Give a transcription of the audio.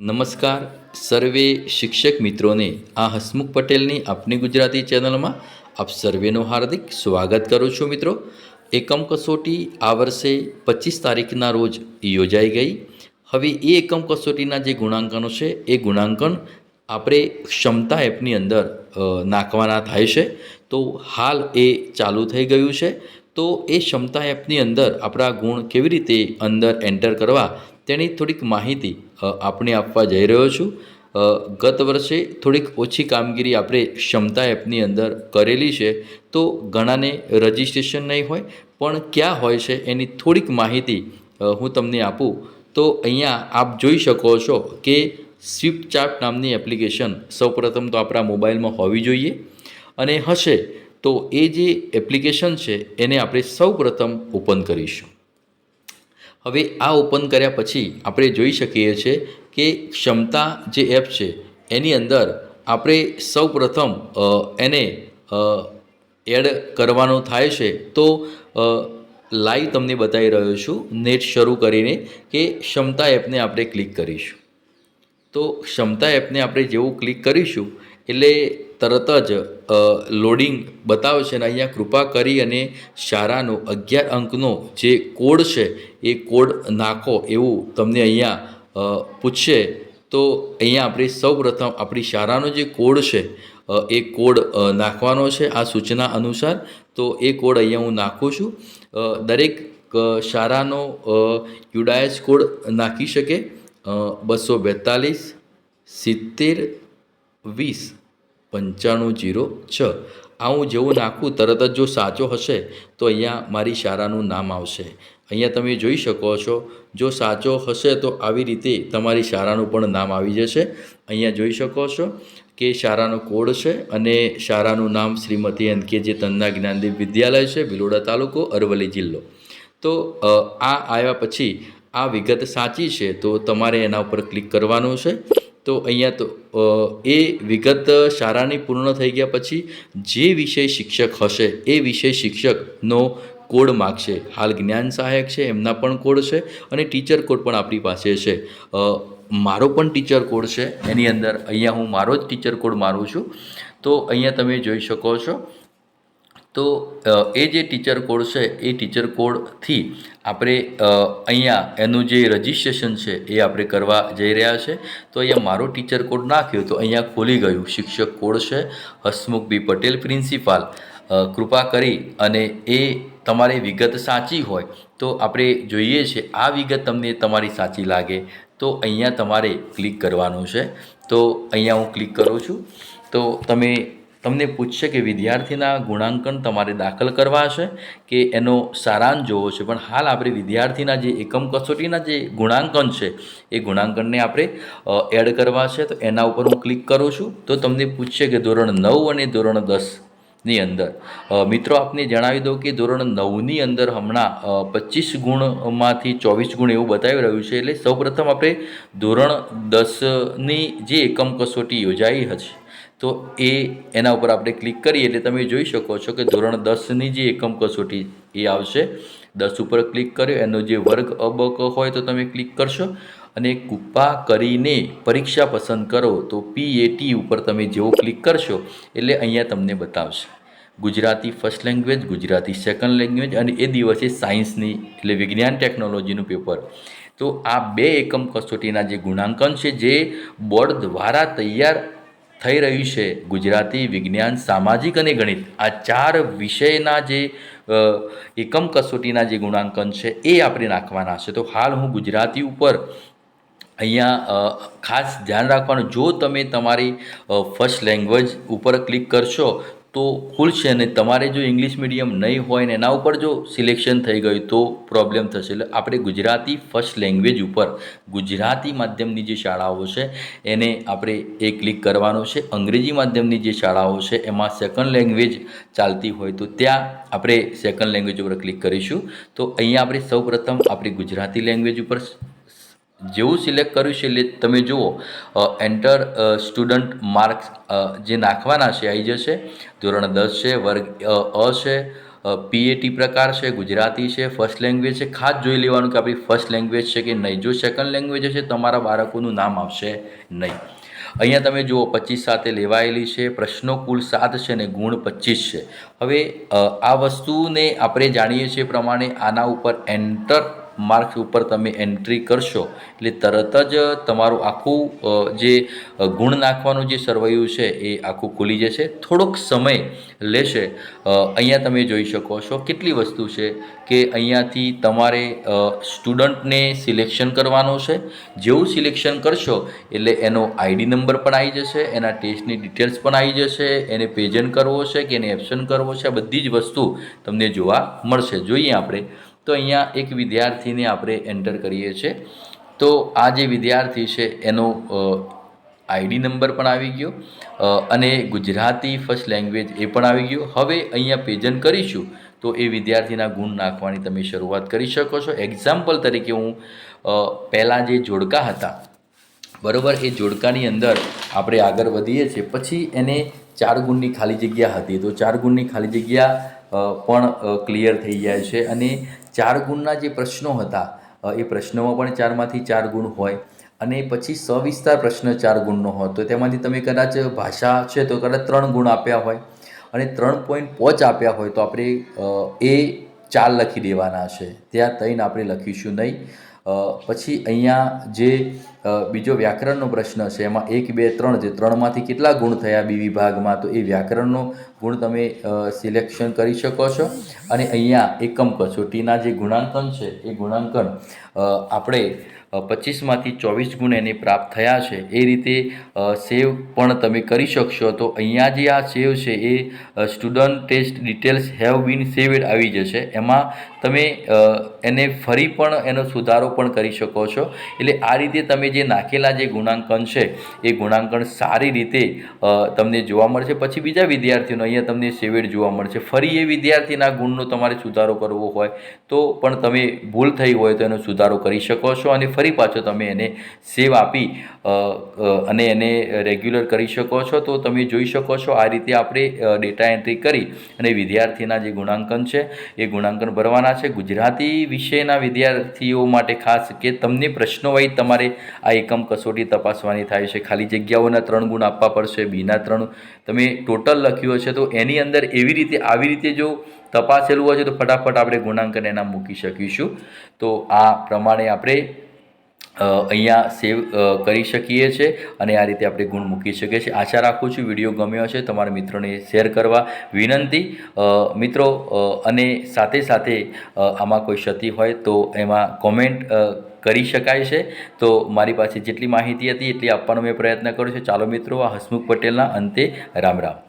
નમસ્કાર. સર્વે શિક્ષક મિત્રોને આ હસમુખ પટેલની આપની ગુજરાતી ચેનલમાં આપ સર્વેનું હાર્દિક સ્વાગત કરું છું મિત્રો. એકમ કસોટી આ વર્ષે પચીસ તારીખના રોજ યોજાઈ ગઈ. હવે એ એકમ કસોટીના જે ગુણાંકનો છે, એ ગુણાંકન આપણે ક્ષમતા એપની અંદર નાખવાના થાય છે. તો હાલ એ ચાલુ થઈ ગયું છે. તો એ ક્ષમતા એપની અંદર આપણા ગુણ કેવી રીતે અંદર એન્ટર કરવા તેની થોડીક માહિતી આપણે આપવા જઈ રહ્યો છું. ગત વર્ષે થોડીક ઓછી કામગીરી આપણે ક્ષમતા એપની અંદર કરેલી છે, તો ઘણાને રજિસ્ટ્રેશન નહીં હોય, પણ ક્યાં હોય છે એની થોડીક માહિતી હું તમને આપું. તો અહીંયા આપ જોઈ શકો છો કે સ્વિફ્ટ ચાર્ટ નામની એપ્લિકેશન સૌપ્રથમ તો આપણા મોબાઈલમાં હોવી જોઈએ, અને હશે તો એ જે એપ્લિકેશન છે એને આપણે સૌપ્રથમ ઓપન કરીશું. હવે આ ઓપન કર્યા પછી આપણે જોઈ શકીએ છીએ કે ક્ષમતા જે એપ છે, એની અંદર આપણે સૌપ્રથમ પ્રથમ એને એડ કરવાનો થાય છે. તો લાઈવ તમને બતાવી રહ્યો છું, નેટ શરૂ કરીને કે ક્ષમતા એપને આપણે ક્લિક કરીશું. તો ક્ષમતા એપને આપણે જેવું ક્લિક કરીશું, એટલે તરત જ લોડિંગ બતાવશે અને અહીંયા કૃપા કરી અને શારાનો અગિયાર અંકનો જે કોડ છે, એ કોડ નાખો એવું તમને અહીંયા પૂછશે. તો અહીંયા આપણે સૌપ્રથમ આપણી શારાનો જે કોડ છે એ કોડ નાખવાનો છે આ સૂચના અનુસાર. તો એ કોડ અહીંયા હું નાખું છું. દરેક શારાનો યુડાયસ કોડ નાખી શકે. બસો બેતાલીસ, સિત્તેર, વીસ. પંચાણું જીરો છ. આ હું જેવું નાખું, તરત જ જો સાચો હશે, તો અહીંયા મારી શાળાનું નામ આવશે. અહીંયા તમે જોઈ શકો છો, જો સાચો હશે તો આવી રીતે તમારી શાળાનું પણ નામ આવી જશે. અહીંયા જોઈ શકો છો કે શાળાનો કોડ છે અને શાળાનું નામ શ્રીમતી એન કે જે તન્ના જ્ઞાનદીપ વિદ્યાલય છે, ભિલોડા તાલુકો, અરવલ્લી જિલ્લો. તો આ આવ્યા પછી આ વિગત સાચી છે, તો તમારે એના ઉપર ક્લિક કરવાનું છે. તો અહીંયા તો એ વિગત શાળાની પૂર્ણ થઈ ગયા પછી જે વિષય શિક્ષક હશે, એ વિષય શિક્ષકનો કોડ માગશે. હાલ જ્ઞાન સહાયક છે, એમના પણ કોડ છે અને ટીચર કોડ પણ આપણી પાસે છે. મારો પણ ટીચર કોડ છે. એની અંદર અહીંયા હું મારો જ ટીચર કોડ મારું છું. તો અહીંયા તમે જોઈ શકો છો. તો એ જે ટીચર કોડ છે, એ ટીચર કોડથી આપણે અહીંયા એનું જે રજિસ્ટ્રેશન છે, એ આપણે કરવા જઈ રહ્યા છે. તો અહીંયા મારો ટીચર કોડ નાખ્યો, તો અહીંયા ખોલી ગયું. શિક્ષક કોડ છે, હસમુખ બી પટેલ પ્રિન્સિપાલ કૃપા કરી અને એ તમારી વિગત સાચી હોય, તો આપણે જોઈએ છે, આ વિગત તમને તમારી સાચી લાગે, તો અહીંયા તમારે ક્લિક કરવાનું છે. તો અહીંયા હું ક્લિક કરું છું. તો તમે તમને પૂછશે કે વિદ્યાર્થીના ગુણાંકન તમારે દાખલ કરવા છે કે એનો સારાંશ જોવો છે. પણ હાલ આપણે વિદ્યાર્થીના જે એકમ કસોટીના જે ગુણાંકન છે, એ ગુણાંકનને આપણે એડ કરવા છે. તો એના ઉપર હું ક્લિક કરું છું. તો તમને પૂછશે કે ધોરણ નવ અને ધોરણ દસ ની અંદર. મિત્રો, આપને જણાવી દઉં કે ધોરણ નવની અંદર હમણાં પચીસ ગુણમાંથી ચોવીસ ગુણ એવું બતાવી રહ્યું છે. એટલે સૌપ્રથમ આપણે ધોરણ દસની જે એકમ કસોટી યોજાઈ હતી તો એ એના ઉપર આપણે ક્લિક કરીએ. એટલે તમે જોઈ શકો છો કે ધોરણ દસની જે એકમ કસોટી એ આવશે. દસ ઉપર ક્લિક કર્યો. એનો જે વર્ગ અબક હોય તો તમે ક્લિક કરશો. અને કૃપા કરીને પરીક્ષા પસંદ કરો તો પીએટી ઉપર તમે જેવો ક્લિક કરશો એટલે અહીંયા તમને બતાવશે. Gujarati first language Gujarati second language અને એ દિવસે સાયન્સની એટલે વિજ્ઞાન ટેકનોલોજીનું પેપર તો આ બે એકમ કસોટીના જે ગુણાંકન છે જે બોર્ડ દ્વારા તૈયાર થઈ રહ્યું છે ગુજરાતી વિજ્ઞાન, સામાજિક અને ગણિત. આ ચાર વિષયના જે એકમ કસોટીના જે ગુણાંકન છે એ આપણે નાખવાના છે. તો હાલ હું ગુજરાતી ઉપર અહીંયા ખાસ ધ્યાન રાખવાનું, જો તમે તમારી ફર્સ્ટ લેંગ્વેજ ઉપર ક્લિક કરશો, તો ખુલશે અને તમારે જો ઇંગ્લિશ મીડિયમ નહીં હોય ને એના ઉપર જો સિલેક્શન થઈ ગયું, તો પ્રોબ્લેમ થશે. એટલે આપણે ગુજરાતી ફર્સ્ટ લેંગ્વેજ ઉપર, ગુજરાતી માધ્યમની જે શાળાઓ છે, એને આપણે એ ક્લિક કરવાનું છે. અંગ્રેજી માધ્યમની જે શાળાઓ છે, એમાં સેકન્ડ લેંગ્વેજ ચાલતી હોય, તો ત્યાં આપણે સેકન્ડ લેંગ્વેજ ઉપર ક્લિક કરીશું. તો અહીંયા આપણે સૌપ્રથમ આપણી ગુજરાતી લેંગ્વેજ ઉપર જેવું સિલેક્ટ કર્યું છે એટલે તમે જુઓ એન્ટર સ્ટુડન્ટ માર્ક્સ જે નાખવાના છે આવી જશે. ધોરણ દસ છે, વર્ગ, અ છે પીએટી પ્રકાર છે, ગુજરાતી છે ફર્સ્ટ લેંગ્વેજ છે. ખાસ જોઈ લેવાનું કે આપણી ફર્સ્ટ લેંગ્વેજ છે કે નહીં. જો સેકન્ડ લેંગ્વેજ હશે, તમારા બાળકોનું નામ આવશે નહીં. અહીંયા તમે જુઓ, પચીસ સાથે લેવાયેલી છે, પ્રશ્નો કુલ સાત છે ને ગુણ પચીસ છે. હવે આ વસ્તુને આપણે જાણીએ છીએ પ્રમાણે આના ઉપર એન્ટર માર્ક્સ ઉપર તમે એન્ટ્રી કરશો, એટલે તરત જ તમારું આખું જે ગુણ નાખવાનું જે સરવૈયું છે એ આખું ખુલી જશે. થોડોક સમય લેશે. અહીંયા તમે જોઈ શકો છો કેટલી વસ્તુ છે કે અહીંયાથી તમારે સ્ટુડન્ટને સિલેક્શન કરવાનું છે. જેવું સિલેક્શન કરશો એટલે એનો આઈડી નંબર પણ આવી જશે, એના ટેસ્ટની ડિટેલ્સ પણ આવી જશે, એને પેજન કરવો છે કે એને એપ્શન કરવો છે, આ બધી જ વસ્તુ તમને જોવા મળશે. જોઈએ આપણે. તો અહીંયા એક વિદ્યાર્થીને આપણે એન્ટર કરીએ છીએ. તો આ જે વિદ્યાર્થી છે, એનો આઈડી નંબર પણ આવી ગયો અને ગુજરાતી ફર્સ્ટ લેંગ્વેજ એ પણ આવી ગયો. હવે અહીંયા પેજન કરીશું, તો એ વિદ્યાર્થીના ગુણ નાખવાની તમે શરૂઆત કરી શકો છો. એક્ઝામ્પલ તરીકે હું પહેલાં જે જોડકા હતા, બરાબર, એ જોડકાની અંદર આપણે આગળ વધીએ છીએ. પછી એને ચાર ગુણની ખાલી જગ્યા હતી. તો ચાર ગુણની ખાલી જગ્યા પણ ક્લિયર થઈ જાય છે. અને ચાર ગુણના જે પ્રશ્નો હતા એ પ્રશ્નોમાં પણ ચારમાંથી ચાર ગુણ હોય. અને પછી સવિસ્તાર પ્રશ્ન ચાર ગુણનો હોય. તો તેમાંથી તમે કદાચ ભાષા છે તો કદાચ ત્રણ ગુણ આપ્યા હોય. અને ત્રણ પોઈન્ટ પોચ આપ્યા હોય તો આપણે એ ચાર લખી દેવાના છે. ત્યાં ત્રણ આપણે લખીશું નહીં. પછી અહીંયા જે બીજો વ્યાકરણનો પ્રશ્ન છે, એમાં એક, બે, ત્રણ છે ત્રણમાંથી કેટલા ગુણ થયા બી વિભાગમાં, તો એ વ્યાકરણનો ગુણ તમે સિલેક્શન કરી શકો છો. અને અહીંયા એકમ કસોટીના જે ગુણાંકન છે, એ ગુણાંકન આપણે પચીસમાંથી ચોવીસ ગુણ એને પ્રાપ્ત થયા છે, એ રીતે સેવ પણ તમે કરી શકશો. તો અહીંયા જે આ સેવ છે, એ student test details have been saved આવી જશે. એમાં તમે એને ફરી પણ એનો સુધારો પણ કરી શકો છો. એટલે આ રીતે તમે જે નાખેલા જે ગુણાંકન છે, એ ગુણાંકન સારી રીતે તમને જોવા મળશે. પછી બીજા વિદ્યાર્થીઓનો અહીંયા તમને સેવેડ જોવા મળશે. ફરી એ વિદ્યાર્થીના ગુણનો તમારે સુધારો કરવો હોય, તો પણ તમે ભૂલ થઈ હોય તો એનો સુધારો કરી શકો છો અને ફરી પાછો તમે એને સેવ આપી અને એને રેગ્યુલર કરી શકો છો. તો તમે જોઈ શકો છો આ રીતે આપણે ડેટા એન્ટ્રી કરી અને વિદ્યાર્થીના જે ગુણાંકન છે, એ ગુણાંકન ભરવાના છે ગુજરાતી વિષયના વિદ્યાર્થીઓ માટે ખાસ કે તમને પ્રશ્નો વાઇઝ તમારે આ એકમ કસોટી તપાસવાની થાય છે. ખાલી જગ્યાઓના ત્રણ ગુણ આપવા પડશે, બીના ત્રણ તમે ટોટલ લખ્યું હશે તો એની અંદર એવી રીતે, આવી રીતે જો તપાસેલું છે તો ફટાફટ આપણે ગુણાંકન એના મૂકી શકીશું. તો આ પ્રમાણે આપણે અહીંયા સેવ કરી શકીએ છીએ અને આ રીતે આપણે ગુણ મૂકી શકીએ છીએ. આશા રાખું છું વીડિયો ગમ્યો હશે. તમારા મિત્રોને શેર કરવા વિનંતી. મિત્રો અને સાથે સાથે આમાં કોઈ ક્ષતિ હોય તો એમાં કોમેન્ટ કરી શકાય છે. તો મારી પાસે જેટલી માહિતી હતી એટલી આપવાનો મેં પ્રયત્ન કર્યો છે. ચાલો મિત્રો, આ હસમુખ પટેલના અંતે રામ રામ.